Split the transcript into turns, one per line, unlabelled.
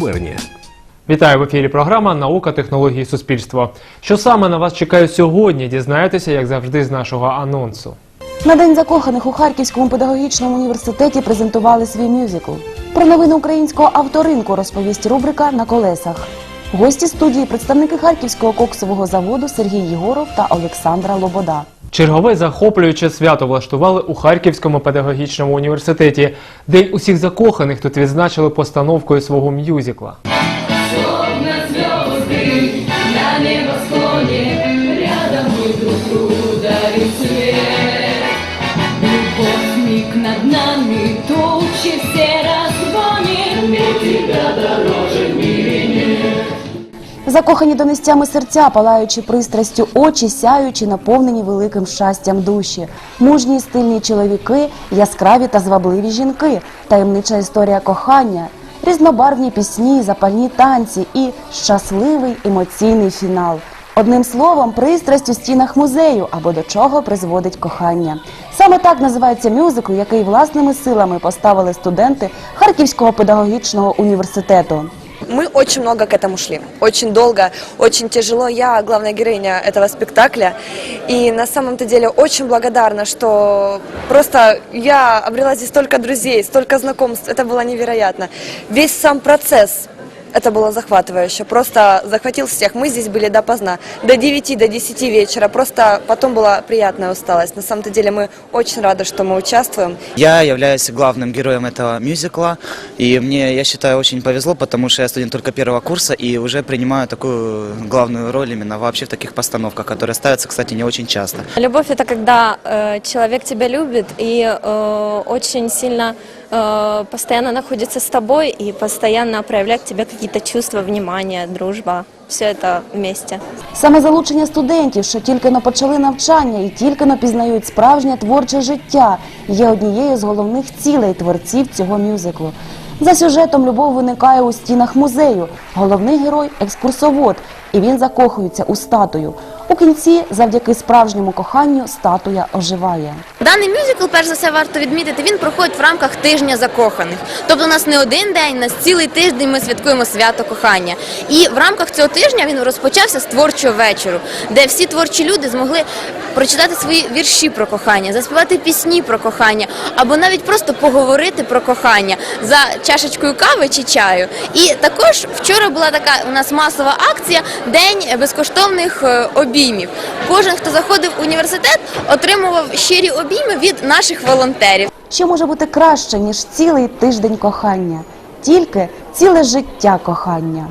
губернія.
Вітаю в ефірі. Програма Наука, технології, суспільство. Що саме на вас чекає сьогодні? Дізнаєтеся, як завжди, з нашого анонсу.
На день закоханих у Харківському педагогічному університеті презентували свій мюзикл. Про новини українського авторинку розповість рубрика на колесах. Гості студії представники Харківського коксового заводу Сергій Єгоров та Олександра Лобода.
Чергове захоплююче свято влаштували у Харківському педагогічному університеті. День усіх закоханих тут відзначили постановкою свого мюзикла.
Над нами Тучи все разгонит Мне тебя
Закохані донестями серця, палаючи пристрастю очі, сяючи, наповнені великим щастям душі. Мужні й стильні чоловіки, яскраві та звабливі жінки, таємнича історія кохання, різнобарвні пісні, запальні танці і щасливий емоційний фінал. Одним словом, пристрасть у стінах музею або до чого призводить кохання. Саме так називається мюзикл, який власними силами поставили студенти Харківського педагогічного університету
Мы очень много к этому шли, очень долго, очень тяжело. Я главная героиня этого спектакля, и на самом-то деле очень благодарна, что просто я обрела здесь столько друзей, столько знакомств, это было невероятно. Весь сам процесс, это было захватывающе, просто захватил всех. Мы здесь были допоздна, до 9, до 10 вечера, просто потом была приятная усталость. На самом-то деле мы очень рады, что мы участвуем.
Я являюсь главным героем этого мюзикла, и мне, я считаю, очень повезло, потому что я студент только первого курса и уже принимаю такую главную роль именно вообще в таких постановках, которые ставятся, кстати, не очень часто.
Любовь это когда э, человек тебя любит и э, очень сильно э, постоянно находится с тобой и постоянно проявляет к тебе какие-то чувства, внимание, дружба. Все это вместе.
Саме залучення студентів, що тільки но почали навчання і тільки но пізнають справжнє творче життя, є однією з головних цілей творців цього мюзиклу. За сюжетом любов виникає у стінах музею. Головний герой екскурсовод, і він закохується у статую. У кінці, завдяки справжньому коханню, статуя оживає.
Даний мюзикл, перш за все, варто відмітити, він проходить в рамках тижня закоханих. Тобто у нас не один день, у нас цілий тиждень ми святкуємо свято кохання. І в рамках цього тижня він розпочався з творчого вечору, де всі творчі люди змогли прочитати свої вірші про кохання, заспівати пісні про кохання, або навіть просто поговорити про кохання за чашечкою кави чи чаю. І також вчора була така у нас масова акція День безкоштовних е, обіймів. Кожен, хто заходив в університет, отримував щирі обійми від наших волонтерів.
Що може бути краще, ніж цілий тиждень кохання? Тільки ціле життя кохання.